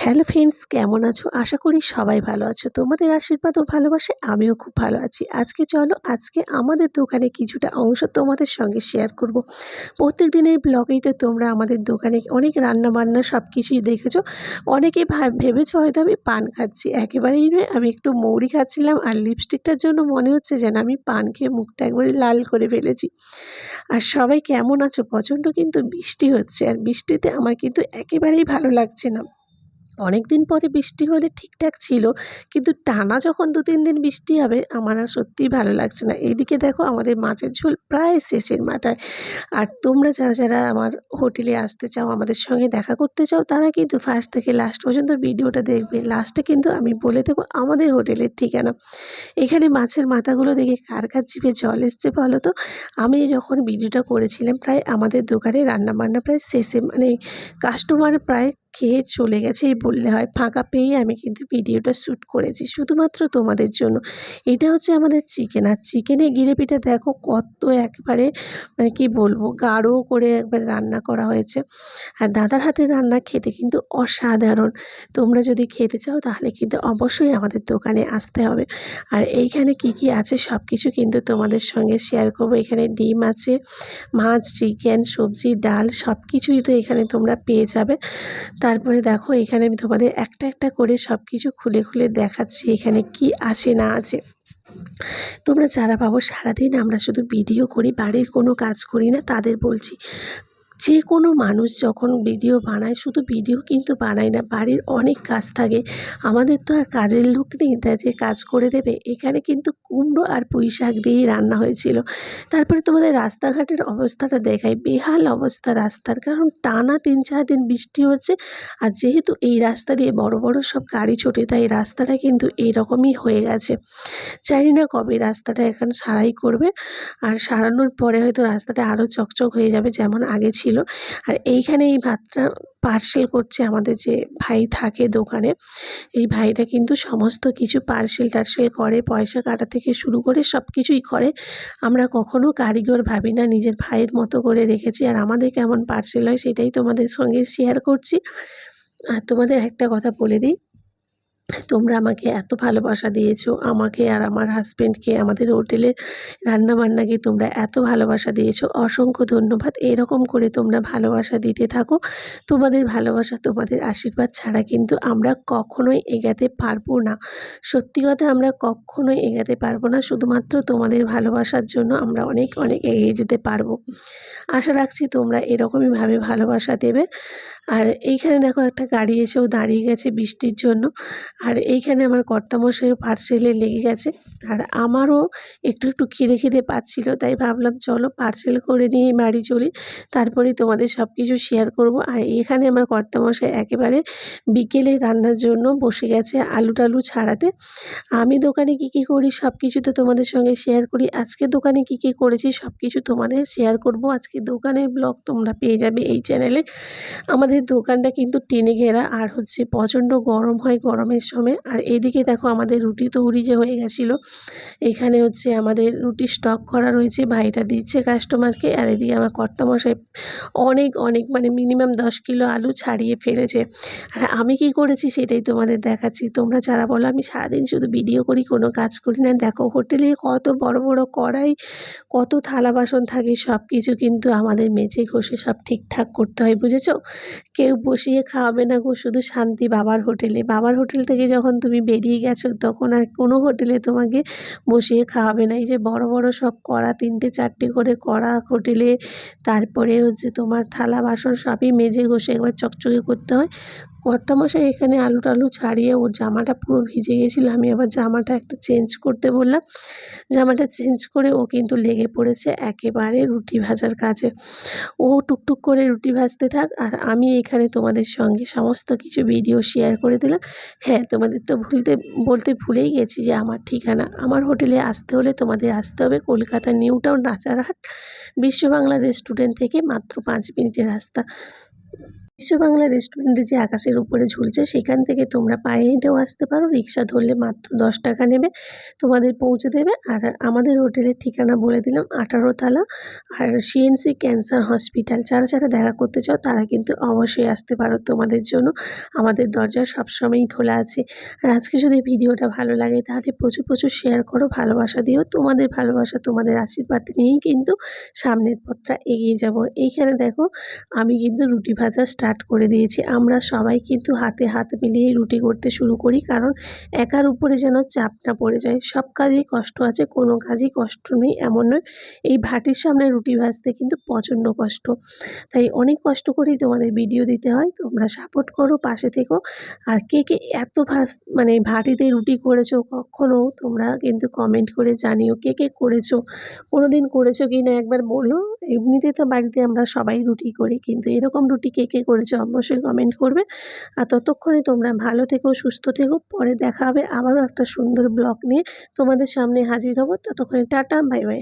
Hello friends কেমন আছো? আশা করি সবাই ভালো আছো। তোমাদের আশীর্বাদ ও ভালোবাসে আমিও খুব ভালো আছি। আজকে চলো, আজকে আমাদের দোকানে কিছুটা অংশ তোমাদের সঙ্গে শেয়ার করব। প্রত্যেক দিনের ব্লগেই তো তোমরা আমাদের দোকানে অনেক রান্না বান্না সব কিছুই দেখেছ। অনেকেই ভাব ভেবেছো হয়তো আমি পান খাচ্ছি। একেবারেই নয়, আমি একটু মৌরি খাচ্ছিলাম আর লিপস্টিকটার জন্য মনে হচ্ছে যেন আমি পান খেয়ে মুখটা একবারে লাল করে ফেলেছি। আর সবাই কেমন আছো? প্রচণ্ড কিন্তু বৃষ্টি হচ্ছে। আর বৃষ্টিতে আমার কিন্তু একেবারেই ভালো লাগছে না। অনেক দিন পরে বৃষ্টি হলে ঠিকঠাক ছিল, কিন্তু টানা যখন দু তিন দিন বৃষ্টি হবে, আমার আর সত্যিই ভালো লাগছে না। এইদিকে দেখো আমাদের মাছের ঝোল প্রায় শেষের মাথায়। আর তোমরা যারা যারা আমার হোটেলে আসতে চাও, আমাদের সঙ্গে দেখা করতে চাও, তারা কিন্তু ফার্স্ট থেকে লাস্ট পর্যন্ত ভিডিওটা দেখবে। লাস্টে কিন্তু আমি বলে দেবো আমাদের হোটেলের ঠিকানা। এখানে মাছের মাথাগুলো দেখে কার কার জিভে জল এসছে বলো তো? আমি যখন ভিডিওটা করেছিলাম, প্রায় আমাদের দোকানে রান্নাবান্না প্রায় শেষে মানে কাস্টমার প্রায় খেয়ে চলে গেছে বললে হয়। ফাঁকা পেয়েই আমি কিন্তু ভিডিওটা শ্যুট করেছি শুধুমাত্র তোমাদের জন্য। এটা হচ্ছে আমাদের চিকেন। আর চিকেনের গ্রেভিটা দেখো কত একবারে মানে কি বলব, গাঢ় করে একবার রান্না করা হয়েছে। আর দাদার হাতে রান্না খেতে কিন্তু অসাধারণ। তোমরা যদি খেতে চাও তাহলে কিন্তু অবশ্যই আমাদের দোকানে আসতে হবে। আর এইখানে কি কি আছে সব কিছু কিন্তু তোমাদের সঙ্গে শেয়ার করব। এখানে ডিম আছে, মাছ, চিকেন, সবজি, ডাল সব কিছুই তো এখানে তোমরা পেয়ে যাবে। তারপরে দেখো, এখানে আমি তোমাদের একটা একটা করে সব কিছু খুলে খুলে দেখাচ্ছি এখানে কি আছে, না আছে। তোমরা যারা পাবো সারাদিন আমরা শুধু ভিডিও করি, বাড়ির কোনো কাজ করি না, তাদের বলছি। যে কোনো মানুষ যখন ভিডিও বানায়, শুধু ভিডিও কিন্তু বানায় না, বাড়ির অনেক কাজ থাকে। আমাদের তো আর কাজের লোক নেই তা যে কাজ করে দেবে। এখানে কিন্তু কুমড়ো আর পুঁই শাক দিয়েই রান্না হয়েছিল। তারপরে তোমাদের রাস্তাঘাটের অবস্থাটা দেখাই। বেহাল অবস্থা রাস্তার, কারণ টানা তিন চার দিন বৃষ্টি হচ্ছে। আর যেহেতু এই রাস্তা দিয়ে বড় বড় সব গাড়ি ছোটে, তাই রাস্তাটা কিন্তু এইরকমই হয়ে গেছে। জানি না কবে রাস্তাটা এখন সারাই করবে। আর সারানোর পরে হয়তো রাস্তাটা আরও চকচক হয়ে যাবে, যেমন আগে ছিল। আর এইখানে এই ভাতটা পার্সেল করছে আমাদের যে ভাই থাকে দোকানে। এই ভাইটা কিন্তু সমস্ত কিছু পার্সেল টার্সেল করে, পয়সা কাটা থেকে শুরু করে সব কিছুই করে। আমরা কখনো কারিগর ভাবি না, নিজের ভাইয়ের মতো করে রেখেছি। আর আমাদের কেমন পার্সেল হয় সেটাই তোমাদের সঙ্গে শেয়ার করছি। আর তোমাদের একটা কথা বলে দিই। তোমরা আমাকে এত ভালোবাসা দিয়েছ, আমাকে আর আমার হাজব্যান্ডকে আমাদের হোটেলের রান্নাবান্নাকে তোমরা এত ভালোবাসা দিয়েছ। অসংখ্য ধন্যবাদ। এরকম করে তোমরা ভালোবাসা দিতে থাকো। তোমাদের ভালোবাসা, তোমাদের আশীর্বাদ ছাড়া কিন্তু আমরা কখনোই এগাতে পারব না। সত্যি কথা, আমরা কখনোই এগাতে পারব না। শুধুমাত্র তোমাদের ভালোবাসার জন্য আমরা অনেক অনেক এগিয়ে যেতে পারব। আশা রাখছি তোমরা এরকমইভাবে ভালোবাসা দেবে। আর এইখানে দেখো একটা গাড়ি এসেও দাঁড়িয়ে গেছে বৃষ্টির জন্য। আর এইখানে আমার কর্তামশাইও পার্সেলে লেগে গেছে। আর আমারও একটু একটু খিদে খিদে পাচ্ছিল, তাই ভাবলাম চলো পার্সেল করে নিয়ে বাড়ি চলি। তারপরেই তোমাদের সব কিছু শেয়ার করব। আর এখানে আমার কর্তামশাই একেবারে বিকেলে রান্নার জন্য বসে গেছে আলু টালু ছাড়াতে। আমি দোকানে কি কি করি সব কিছু তো তোমাদের সঙ্গে শেয়ার করি। আজকে দোকানে কি কি করেছি সব কিছু তোমাদের শেয়ার করব। আজকে দোকানের ব্লগ তোমরা পেয়ে যাবে এই চ্যানেলে আমাদের দোকানটা কিন্তু টেনে ঘেরা, আর হচ্ছে প্রচণ্ড গরম হয় গরমের সময়। আর এদিকে দেখো আমাদের রুটি তৈরি যে হয়ে গেছিল, এখানে হচ্ছে আমাদের রুটি স্টক করা রয়েছে, ভাইটা দিচ্ছে কাস্টমারকে আর এদিকে আমার কর্তামশাই অনেক অনেক মানে মিনিমাম দশ কিলো আলু ছাড়িয়ে ফেলেছে। আর আমি কি করেছি সেটাই তোমাদের দেখাচ্ছি। তোমরা যারা বলো, আমি সারাদিন শুধু ভিডিও করি, কোনো কাজ করি না। দেখো, হোটেলে কত বড় বড় কড়াই, কত থালা বাসন থাকে সব কিছু কিন্তু আমাদের মেঝে ঘষে সব ঠিকঠাক করতে হয়, বুঝেছ? কেউ বসিয়ে খাওয়াবে না গো, শুধু শান্তি বাবার হোটেলে। বাবার হোটেল থেকে যখন তুমি বেরিয়ে গেছো, তখন আর কোনো হোটেলে তোমাকে বসিয়ে খাওয়াবে না। এই যে বড় বড় সব কড়া, তিনটে চারটে করে কড়া হোটেলে, তারপরে হচ্ছে তোমার থালা, বাসন সবই মেজে ঘষে একবার চকচকে করতে হয়। কর্তামশাই এখানে আলু টালু ছাড়িয়ে ওর জামাটা পুরো ভিজে গেছিল। আমি আবার জামাটা একটা চেঞ্জ করতে বললাম। জামাটা চেঞ্জ করে ও কিন্তু লেগে পড়েছে একেবারে রুটি ভাজার কাজে। ও টুকটুক করে রুটি ভাজতে থাক আর আমি এখানে তোমাদের সঙ্গে সমস্ত কিছু ভিডিও শেয়ার করে দিলাম। হ্যাঁ তোমাদের তো ভুলতে, বলতে ভুলেই গেছি যে আমার ঠিকানা। আমার হোটেলে আসতে হলে তোমাদের আসতে হবে কলকাতা নিউ টাউন, রাজারহাট বিশ্ব বাংলা রেস্টুরেন্ট থেকে মাত্র পাঁচ মিনিটের রাস্তা। বিশ্ব বাংলা রেস্টুরেন্টে যে আকাশের উপরে ঝুলছে, সেখান থেকে তোমরা পায়ে হেঁটেও আসতে পারো। রিক্সা ধরলে মাত্র দশ টাকা নেবে, তোমাদের পৌঁছে দেবে। আর আমাদের হোটেলের ঠিকানা বলে দিলাম, আঠারো তালা। আর সিএনসি ক্যান্সার হসপিটাল যারা যারা দেখা করতে চাও, তারা কিন্তু অবশ্যই আসতে পারো তোমাদের জন্য। আমাদের দরজা সবসময়ই খোলা আছে। আর আজকে যদি ভিডিওটা ভালো লাগে, তাহলে প্রচুর প্রচুর শেয়ার করো, ভালোবাসা দিও। তোমাদের ভালোবাসা, তোমাদের আশীর্বাদ নিয়েই কিন্তু সামনের পথটা এগিয়ে যাব। এইখানে দেখো, আমি কিন্তু রুটি ভাজা স্টার্ট করে দিয়েছি। আমরা সবাই কিন্তু হাতে হাত মিলিয়ে রুটি করতে শুরু করি, কারণ একার উপরে যেন চাপ না পড়ে যায়। সব কাজেই কষ্ট আছে, কোনো কাজই কষ্ট নেই, এমন নয়। এই ভাটির সামনে রুটি ভাজতে কিন্তু প্রচণ্ড কষ্ট। তাই অনেক কষ্ট করেই তোমাদের ভিডিও দিতে হয়। তোমরা সাপোর্ট করো, পাশে থেকো। আর কে কে এত ভাজ মানে ভাটিতে রুটি করেছ, কখনো তোমরা কিন্তু কমেন্ট করে জানিও কে কে করেছ কোনো দিন করেছ কি না একবার বলো। এমনিতে তো বাড়িতে আমরা সবাই রুটি করি, কিন্তু এরকম রুটি কে কে করেছ অবশ্যই কমেন্ট করবে। আর ততক্ষণে তোমরা ভালো থেকো, সুস্থ থেকো। পরে দেখা হবে আবারও একটা সুন্দর ব্লগ নিয়ে তোমাদের সামনে হাজির হব। ততক্ষণে টাটা বাই বাই